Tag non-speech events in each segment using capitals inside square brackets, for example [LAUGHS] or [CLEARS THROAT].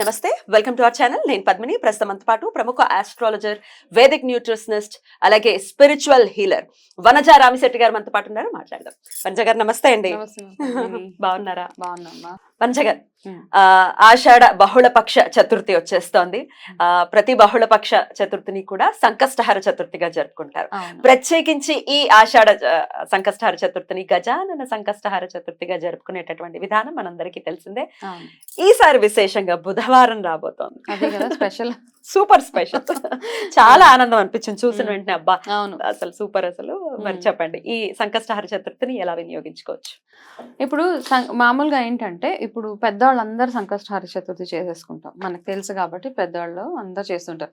నమస్తే welcome to our channel. నేను పద్మిని. ప్రస్తుతం పాటు ప్రముఖ ఆస్ట్రాలజర్ వేదిక్ న్యూట్రిషనిస్ట్ అలాగే స్పిరిచువల్ హీలర్ వనజ రామిశెట్టి గారు మనతో పాటు ఉన్నారు. మాట్లాడదాం. వనజ గారు నమస్తే అండి. [LAUGHS] బాగున్నారా? బాగున్నామ్మా ఆ, ఆషాఢ బహుళపక్ష చతుర్థి వచ్చేస్తోంది. ఆ, ప్రతి బహుళపక్ష చతుర్థిని కూడా సంకష్టహార చతుర్థిగా జరుపుకుంటారు. ప్రత్యేకించి ఈ ఆషాఢ సంకష్టహార చతుర్థిని గజానన సంకష్టహార చతుర్థిగా జరుపుకునేటటువంటి విధానం మనందరికీ తెలిసిందే. ఈసారి విశేషంగా బుధవారం రాబోతోంది. స్పెషల్. [LAUGHS] Super special. [LAUGHS] చాలా ఆనందం అనిపించింది. చూసిన. వెంటనే అబ్బా అవును. అసలు సూపర్ అసలు. మరి. చెప్పండి ఈ సంకష్టహార చతుర్థిని ఎలా వినియోగించుకోవచ్చు? ఇప్పుడు మామూలుగా ఏంటంటే ఇప్పుడు పెద్దవాళ్ళందరూ సంకష్టహార చతుర్థి చేసేసుకుంటాం. మనకు తెలుసు కాబట్టి పెద్దవాళ్ళు అందరూ చేస్తుంటారు.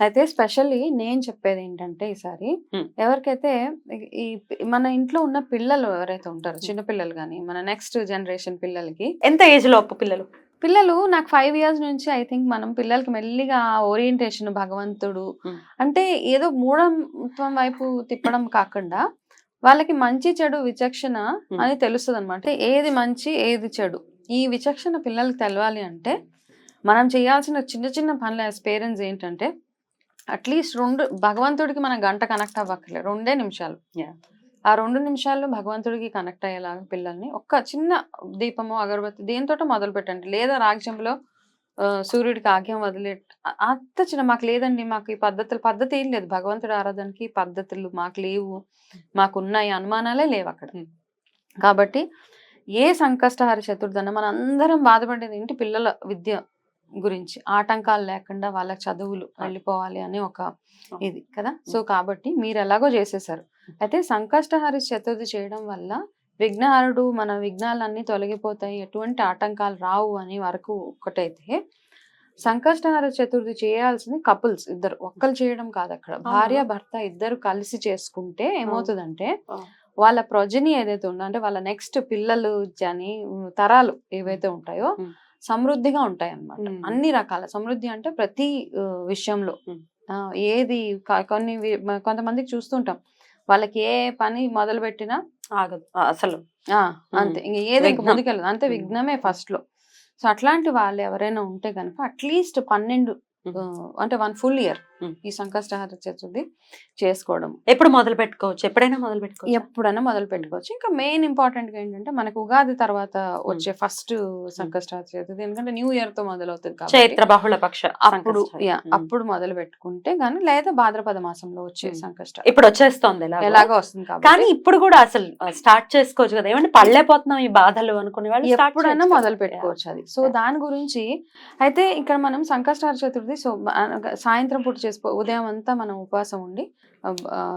అయితే స్పెషల్లీ నేను చెప్పేది ఏంటంటే ఈసారి. ఎవరికైతే ఈ- మన ఇంట్లో ఉన్న పిల్లలు ఎవరైతే ఉంటారో చిన్న పిల్లలు కానీ మన నెక్స్ట్ జనరేషన్ పిల్లలకి ఎంత ఏజ్లో ఒక్క పిల్లలు? పిల్లలు నాకు ఫైవ్ ఇయర్స్ నుంచి ఐ థింక్ మనం పిల్లలకి మెల్లిగా ఓరియంటేషన్ భగవంతుడు. అంటే ఏదో మూఢత్వం వైపు తిప్పడం కాకుండా వాళ్ళకి మంచి చెడు విచక్షణ. అని తెలుస్తుంది అనమాట ఏది మంచి ఏది చెడు ఈ విచక్షణ పిల్లలకి తెలవాలి అంటే మనం చేయాల్సిన చిన్న చిన్న పనులు యాజ్ పేరెంట్స్ ఏంటంటే అట్లీస్ట్ రెండు భగవంతుడికి మనం గంట కనెక్ట్ అవ్వక్కర్లేదు రెండే నిమిషాలు. ఆ రెండు నిమిషాల్లో భగవంతుడికి కనెక్ట్ అయ్యేలాగా పిల్లల్ని ఒక్క చిన్న దీపము అగరబత్తి దేనితోటో మొదలు పెట్టండి. లేదా రాజ్యంలో సూర్యుడికి ఆగ్యం వదిలే అంత చిన్న మాకు లేదండి. మాకు ఈ పద్ధతులు పద్ధతి ఏం లేదు. భగవంతుడి ఆరాధనకి పద్ధతులు మాకు లేవు. మాకు ఉన్నాయి అనుమానాలే లేవు అక్కడ. కాబట్టి ఏ సంకష్టహార చతుర్థన మన అందరం బాధపడేది ఏంటి? పిల్లల విద్య గురించి. ఆటంకాలు లేకుండా వాళ్ళ చదువులు వెళ్ళిపోవాలి అని ఒక ఇది కదా? సో కాబట్టి మీరు ఎలాగో చేసేసారు. అయితే సంకష్టహార చతుర్థి చేయడం వల్ల విఘ్నహారుడు మన విఘ్నాలన్నీ తొలగిపోతాయి ఎటువంటి ఆటంకాలు రావు అని వరకు ఒక్కటైతే సంకష్టహార చతుర్థి చేయాల్సింది కపుల్స్ ఇద్దరు. ఒక్కరు చేయడం కాదు అక్కడ. భార్య భర్త ఇద్దరు కలిసి చేసుకుంటే ఏమవుతుందంటే. వాళ్ళ ప్రొజని ఏదైతే ఉందో అంటే వాళ్ళ నెక్స్ట్ పిల్లలు ఉమ్, తరాలు ఏవైతే ఉంటాయో. సమృద్ధిగా ఉంటాయి అన్నమాట ఉమ్. అన్ని రకాల సమృద్ధి అంటే ప్రతి విషయంలో. ఏది కొన్ని కొంతమందికి చూస్తుంటాం. వాళ్ళకి ఏ పని మొదలు పెట్టినా ఆగదు. అసలు. ఆ, అంతే. ఇంక ఏది ఇంక. ముందుకెళ్ళదు. అంతే. విఘ్నమే ఫస్ట్లో. సో అట్లాంటి వాళ్ళు ఎవరైనా ఉంటే కనుక అట్లీస్ట్ పన్నెండు అంటే వన్ ఫుల్ ఇయర్. ఈ సంకష్టహార చతుర్థి చేసుకోవడం ఎప్పుడు మొదలు పెట్టుకోవచ్చు ఎప్పుడైనా మొదలు పెట్టుకోవచ్చు ఎప్పుడైనా మొదలు పెట్టుకోవచ్చు ఇంకా మెయిన్ ఇంపార్టెంట్గా ఏంటంటే మనకు ఉగాది తర్వాత వచ్చే ఫస్ట్ సంకష్టహార చతుర్థి ఎందుకంటే న్యూ ఇయర్తో మొదలవుతుంది చైత్ర బహుళ పక్ష అప్పుడు. అప్పుడు మొదలు పెట్టుకుంటే గానీ లేదా భాద్రపద మాసంలో వచ్చే. సంకష్ట ఇప్పుడు వచ్చేస్తోంది ఎలాగో. వస్తుంది కానీ ఇప్పుడు కూడా అసలు స్టార్ట్ చేసుకోవచ్చు కదా ఏమంటే పడలేకపోతున్నాం ఈ బాధలు అనుకునే వాళ్ళు ఎప్పుడైనా. మొదలు పెట్టుకోవచ్చు అది సో. దాని గురించి అయితే ఇక్కడ మనం సంకష్టహార చతుర్థి సో మ- సాయంత్రం పూట చేసుకో ఉదయం అంతా మనం ఉపవాసం ఉండి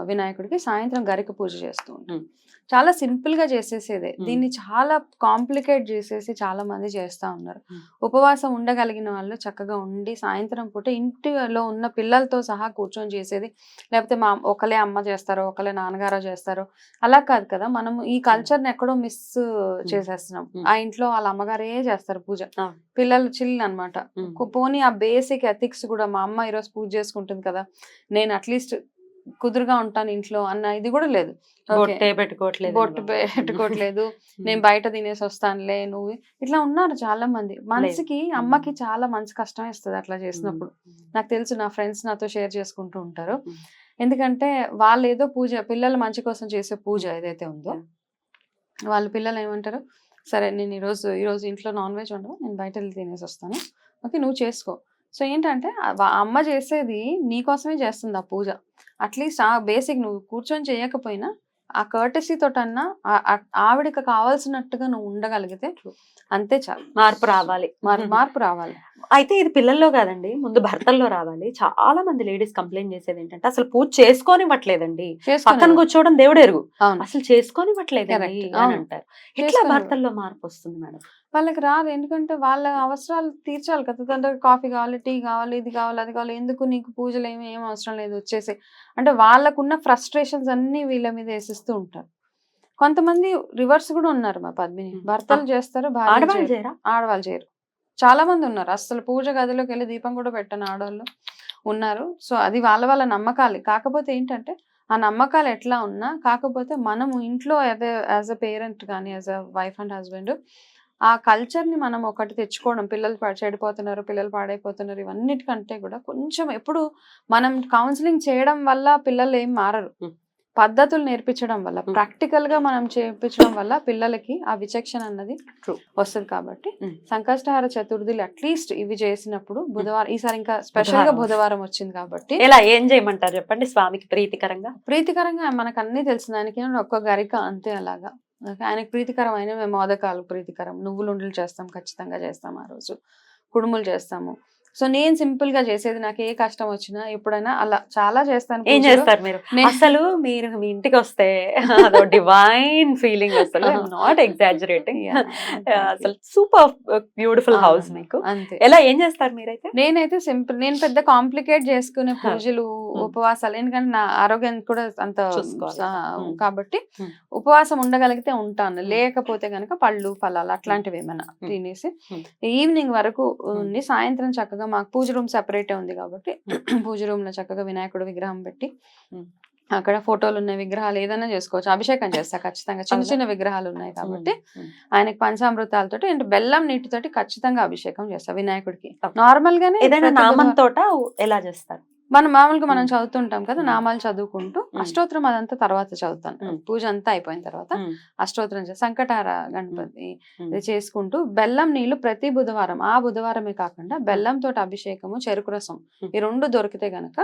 వినాయకుడికి సాయంత్రం గరిక పూజ చేస్తూ ఉంటాం. చాలా సింపుల్గా చేసేసేదే. దీన్ని చాలా కాంప్లికేట్ చేసేసి చాలా మంది చేస్తా ఉన్నారు. ఉపవాసం ఉండగలిగిన వాళ్ళు చక్కగా ఉండి సాయంత్రం పూట ఇంటిలో ఉన్న పిల్లలతో సహా కూర్చొని చేసేది లేకపోతే మా ఒకలే అమ్మ చేస్తారో ఒకలే నాన్నగారో చేస్తారో అలా కాదు కదా మనం ఈ కల్చర్ని ఎక్కడో మిస్ చేసేస్తున్నాం. ఆ ఇంట్లో వాళ్ళ అమ్మగారే చేస్తారు పూజ. పిల్లలు చిల్ అన్నమాట ఉమ్. పోనీ ఆ బేసిక్ ఎథిక్స్ కూడా మా అమ్మ ఈరోజు పూజ చేసుకుంటుంది కదా నేను అట్లీస్ట్ కుదురుగా ఉంటాను ఇంట్లో అన్న ఇది కూడా లేదు. పెట్టుకోవట్లేదు బొట్టు పెట్టుకోవట్లేదు. [LAUGHS] నేను బయట తినేసి వస్తానులే నువ్వు. ఇట్లా ఉన్నారు చాలా మంది మనసుకి అమ్మకి చాలా మనసు కష్టం ఇస్తుంది అట్లా చేసినప్పుడు. నాకు తెలుసు నా ఫ్రెండ్స్ నాతో షేర్ చేసుకుంటూ ఉంటారు. ఎందుకంటే వాళ్ళు ఏదో పూజ పిల్లల మంచి కోసం చేసే పూజ ఏదైతే ఉందో వాళ్ళ పిల్లలు ఏమంటారు సరే నేను ఈరోజు ఈరోజు ఇంట్లో నాన్ వెజ్ ఉండవు నేను బయట తినేసి వస్తాను. ఓకే నువ్వు చేసుకో. సో ఏంటంటే అమ్మ చేసేది నీకోసమే చేస్తుంది ఆ పూజ. అట్లీస్ట్ ఆ బేసిక్ నువ్వు కూర్చొని చేయకపోయినా ఆ కర్టసీ తోటన్నా ఆవిడకి కావాల్సినట్టుగా నువ్వు ఉండగలిగితే అంతే చాలు. మార్పు రావాలి. మార్- మార్పు రావాలి. అయితే ఇది పిల్లల్లో కాదండి. ముందు భర్తల్లో రావాలి. చాలా మంది లేడీస్ కంప్లైంట్ చేసేది ఏంటంటే అసలు పూజ చేసుకోనివ్వట్లేదండి. పక్కన చేసుకుని కూర్చోవడం దేవుడు ఎరుగు అసలు చేసుకోనివ్వట్లేదండి. అని. అంటారు. ఎట్లా. భర్తల్లో మార్పు వస్తుంది మేడం? వాళ్ళకి రాదు. ఎందుకంటే వాళ్ళ అవసరాలు తీర్చాలి కదా. తొందరగా కాఫీ కావాలి టీ కావాలి ఇది కావాలి అది కావాలి. ఎందుకు నీకు పూజలు ఏమి ఏం అవసరం లేదు వచ్చేసి. అంటే వాళ్ళకున్న ఫ్రస్ట్రేషన్స్ అన్ని వీళ్ళ మీద వేసిస్తూ ఉంటారు. కొంతమంది రివర్స్ కూడా ఉన్నారు మా పద్మిని. భర్తలు చేస్తారు ఆడవాళ్ళు చేయరు. చాలా మంది ఉన్నారు. అసలు పూజ గదిలోకి వెళ్ళి దీపం కూడా పెట్టని ఆడవాళ్ళు ఉన్నారు. సో అది వాళ్ళ వాళ్ళ నమ్మకాలు. కాకపోతే ఏంటంటే ఆ నమ్మకాలు ఎట్లా ఉన్నా కాకపోతే మనము ఇంట్లో యాజ్ అ పేరెంట్ కానీ as a wife and husband ఆ కల్చర్ని ని మనం ఒకటి తెచ్చుకోవడం పిల్లలు పా- చెడిపోతున్నారు పిల్లలు పాడైపోతున్నారు ఇవన్నిటికంటే కూడా కొంచెం ఎప్పుడు మనం కౌన్సిలింగ్ చేయడం వల్ల పిల్లలు ఏం మారరు. పద్ధతులు నేర్పించడం వల్ల. ప్రాక్టికల్గా మనం చేయించడం వల్ల పిల్లలకి ఆ విచక్షణ అన్నది. వస్తుంది కాబట్టి. సంకష్టహార చతుర్థులు అట్లీస్ట్ ఇవి చేసినప్పుడు బుధవారం ఈసారి ఇంకా స్పెషల్గా బుధవారం వచ్చింది కాబట్టి ఎలా ఏం చేయమంటారు చెప్పండి స్వామికి ప్రీతికరంగా? ప్రీతికరంగా మనకు అన్ని తెలిసిన ఆయనకి ఒక్క గరిక అంతే అలాగా. ఆయనకి ప్రీతికరమైన మేము మోదకాలు ప్రీతికరం. నువ్వులు ఉండలు చేస్తాం ఖచ్చితంగా చేస్తాం ఆ రోజు. కుడుములు చేస్తాము. సో నేను సింపుల్గా చేసేది నాకు ఏ కష్టం వచ్చినా ఎప్పుడైనా అలా చాలా చేస్తాను ఏం. చేస్తారు మీరు అసలు మీరు మీ ఇంటికి వస్తే [LAUGHS] అదో డివైన్ ఫీలింగ్ అసలు నాట్ ఎగ్జాజరేటింగ్. [LAUGHS] అసలు సూపర్ బ్యూటిఫుల్ హౌస్ మీకు అంతే ఎలా ఏం చేస్తారు మీరైతే నేనైతే సింపుల్ నేను పెద్ద కాంప్లికేట్ చేసుకునే. పూజలు. ఉపవాసాలు ఎందుకంటే నా ఆరోగ్యం కూడా అంత. కాబట్టి. ఉపవాసం ఉండగలిగితే ఉంటాను. లేకపోతే గనక పళ్ళు ఫలాలు అట్లాంటివి ఏమైనా. తినేసి. ఈవినింగ్ వరకు ఉండి సాయంత్రం చక్కగా మాకు పూజ రూమ్ సెపరేట్ ఉంది కాబట్టి [CLEARS THROAT] పూజ రూమ్లో చక్కగా వినాయకుడు విగ్రహం పెట్టి. అక్కడ ఫోటోలు ఉన్న విగ్రహాలు ఏదైనా చేసుకోవచ్చు అభిషేకం [LAUGHS] చేస్తా ఖచ్చితంగా చిన్న? చిన్న విగ్రహాలు ఉన్నాయి కాబట్టి. ఆయనకి పంచామృతాలతోటి అంటే బెల్లం నీటితోటి ఖచ్చితంగా అభిషేకం చేస్తా వినాయకుడికి. నార్మల్ గానే ఏదైనా ప్రతి నామం బుధవారం- తోట ఎలా చేస్తారు మనం మామూలుగా మనం. చదువుతుంటాం కదా. నామాలు చదువుకుంటూ. అష్టోత్తరం అదంతా తర్వాత చదువుతాను. పూజ అంతా అయిపోయిన తర్వాత అష్టోత్తరం సంకటార గణపతి చేసుకుంటూ బెల్లం నీళ్ళు ప్రతి బుధవారం ఆ బుధవారమే కాకుండా బెల్లం తోటి అభిషేకము చెరుకు రసం. ఈ రెండు దొరికితే గనక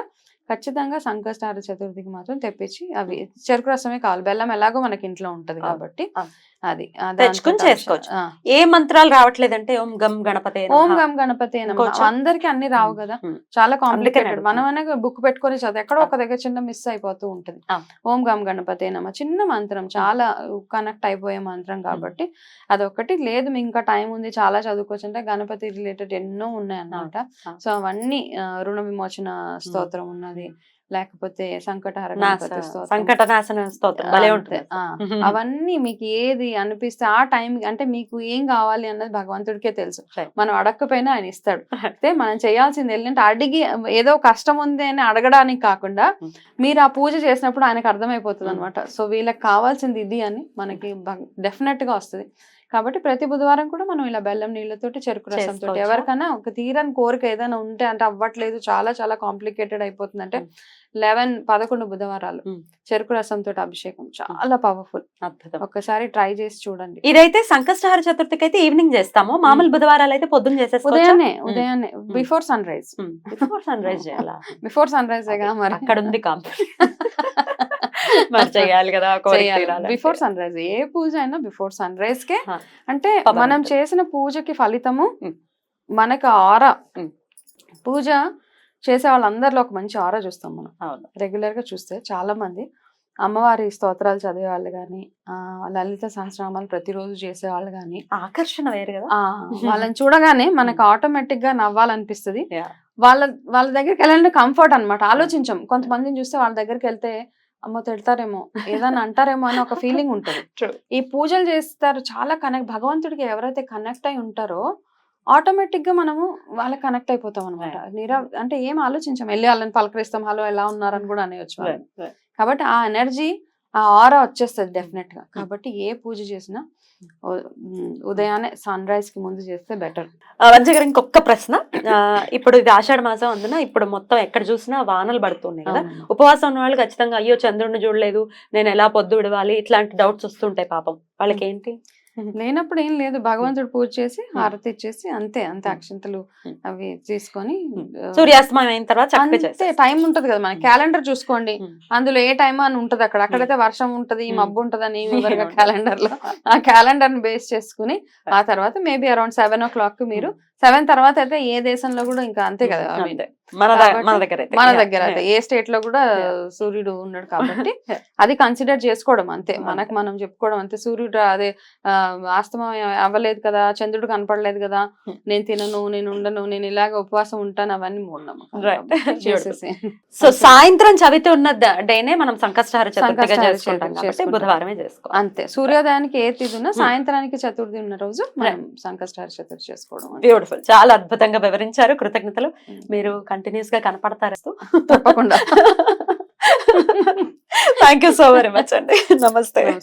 ఖచ్చితంగా సంకష్టార చతుర్థికి మాత్రం తెప్పించి అవి చెరుకు రసమే కావాలి బెల్లం ఎలాగో మనకి ఇంట్లో ఉంటది కాబట్టి. అది తెచ్చుకుని చేసుకోవచ్చు. ఏ మంత్రాలు రావట్లేదంటే ఓం గం గణపతే ఓం నమః. గం గణపతి? అందరికి అన్ని రావు. కదా. చాలా కాంప్లికేటెడ్. మనం అనేది బుక్ పెట్టుకొని చదువు ఎక్కడో. ఒక దగ్గర చిన్న మిస్ అయిపోతూ ఉంటుంది. ఓం గం గణపతి నమ చిన్న మంత్రం చాలా కనెక్ట్ అయిపోయే మంత్రం కాబట్టి అదొకటి లేదు ఇంకా టైం ఉంది చాలా చదువుకోవచ్చు అంటే గణపతి రిలేటెడ్ ఎన్నో ఉన్నాయి అన్నమాట. సో అవన్నీ రుణ విమోచన స్తోత్రం ఉన్నది లేకపోతే సంకటహర స్తోత్రం సంకటనాశన స్తోత్రం భలే అంతే. ఉంటుంది ఆ. అవన్నీ మీకు ఏది అనిపిస్తే ఆ టైం అంటే మీకు ఏం కావాలి అన్నది భగవంతుడికే తెలుసు. మనం అడగకపోయినా ఆయన ఇస్తాడు [LAUGHS] అయితే మనం చేయాల్సింది ఏంటంటే అడిగి ఏదో కష్టం ఉంది అని అడగడానికి కాకుండా. మీరు ఆ పూజ చేసినప్పుడు ఆయనకు అర్థమైపోతుంది. అనమాట సో వీళ్ళకి కావాల్సింది ఇది అని మనకి డెఫినెట్గా వస్తుంది కాబట్టి ప్రతి బుధవారం కూడా మనం ఇలా బెల్లం నీళ్ళతోటి చెరుకు రసంతో? ఎవరికైనా ఒక తీరని కోరిక ఏదైనా ఉంటే అంటే అవ్వట్లేదు చాలా చాలా కాంప్లికేటెడ్ అయిపోతుంది అంటే. లెవెన్ పదకొండు బుధవారాలు. చెరుకు రసంతో అభిషేకం చాలా పవర్ఫుల్. అద్భుతం. ఒక్కసారి ట్రై చేసి చూడండి. ఇదైతే సంకష్టహార చతుర్థికి అయితే ఈవినింగ్ చేస్తాము. మామూలు బుధవారాలు అయితే పొద్దున్న చేసేసుకోవచ్చా? ఉదయాన్నే ఉదయాన్నే before sunrise. Before sunrise చేయాలా? [LAUGHS] బిఫోర్ సన్ రైజ్ మరి. అక్కడ ఉంది కాంపౌండ్ [LAUGHS] [LAUGHS] మరి చేయాలి కదా. బిఫోర్ సన్ రైజ్ ఏ పూజ అయినా బిఫోర్ సన్ రైజ్ కే. అంటే మనం. చేసిన పూజకి ఫలితము. మనకు ఆరా. పూజ చేసే వాళ్ళందరిలో ఒక మంచి ఆరా చూస్తాం మనం రెగ్యులర్గా చూస్తే చాలా మంది అమ్మవారి స్తోత్రాలు చదివే వాళ్ళు కానీ లలిత సహస్రనామాలు ప్రతిరోజు చేసే వాళ్ళు కానీ ఆకర్షణ వేరు కదా వాళ్ళని చూడగానే [LAUGHS] మనకు ఆటోమేటిక్గా నవ్వాలనిపిస్తుంది. వాళ్ళ వాళ్ళ దగ్గరికి వెళ్ళాలంటే కంఫర్ట్ అన్నమాట ఆలోచించం కొంతమందిని చూస్తే వాళ్ళ దగ్గరికి వెళ్తే అమ్మో తిడతారేమో ఏదైనా అంటారేమో అని ఒక ఫీలింగ్ ఉంటుంది. [LAUGHS] ఈ పూజలు చేస్తారు చాలా కనెక్ట్ భగవంతుడికి ఎవరైతే కనెక్ట్ అయి ఉంటారో ఆటోమేటిక్గా మనము వాళ్ళకి కనెక్ట్ అయిపోతాం అనమాట నిరా అంటే ఏం ఆలోచించాం వెళ్ళి వాళ్ళని పలకరిస్తాం హలో ఎలా ఉన్నారని కూడా అనేవచ్చు. కాబట్టి ఆ ఎనర్జీ ఆ ఆరా వచ్చేస్తుంది డెఫినెట్గా. కాబట్టి ఏ పూజ చేసినా ఉదయాన్నే సన్ రైజ్కి ముందు చేస్తే బెటర్ వంజ గారు ఇంకొక ప్రశ్న. ఇప్పుడు ఇది ఆషాఢ మాసం అందున ఇప్పుడు మొత్తం ఎక్కడ చూసినా వానలు పడుతున్నాయి కదా. ఉపవాసం ఉన్న వాళ్ళు ఖచ్చితంగా అయ్యో చంద్రుడిని చూడలేదు. నేను ఎలా పొద్దు విడవాలి? ఇట్లాంటి డౌట్స్ వస్తుంటాయి పాపం. వాళ్ళకి ఏంటి లేనప్పుడు ఏం లేదు భగవంతుడు పూజ చేసి హారతి ఇచ్చేసి అంతే అంతే. అక్షంతలు. అవి తీసుకొని సూర్యాస్తమయం అయిన తర్వాత అంతే టైం ఉంటది కదా మన. క్యాలెండర్ చూసుకోండి. అందులో ఏ టైం అని ఉంటది అక్కడ అక్కడైతే వర్షం ఉంటది. మబ్బు ఉంటది అని. క్యాలెండర్లో ఆ క్యాలెండర్ని బేస్ చేసుకుని ఆ తర్వాత maybe around seven o'clock మీరు సెవెన్ తర్వాత అయితే ఏ దేశంలో కూడా ఇంకా అంతే కదా. మన దగ్గర అయితే మన దగ్గర అయితే. ఏ స్టేట్లో కూడా. సూర్యుడు ఉన్నాడు కాబట్టి. [LAUGHS] అది కన్సిడర్ చేసుకోవడం అంతే. మనకు మనం చెప్పుకోవడం అంతే సూర్యుడు అదే ఆస్తమం అవ్వలేదు కదా చంద్రుడు కనపడలేదు కదా Hmm. నేను తినను నేను ఉండను నేను ఇలాగ ఉపవాసం ఉంటాను అవన్నీ [LAUGHS] చేసేసి సో సాయంత్రం చవితి ఉన్న డేనే మనం సంకష్టహార చతుర్థి. బుధవారమే చేసుకోవాలి అంతే సూర్యోదయానికి ఏ తిథి ఉన్నా Hmm. సాయంత్రానికి చతుర్థి ఉన్న రోజు మనం సంకష్టహార చతుర్థి చేసుకోవడం బ్యూటిఫుల్ చాలా అద్భుతంగా వివరించారు. కృతజ్ఞతలు. Mm. మీరు కంటిన్యూస్గా కనపడతారు. తప్పకుండా. Thank you so very much అండి. [LAUGHS] నమస్తే.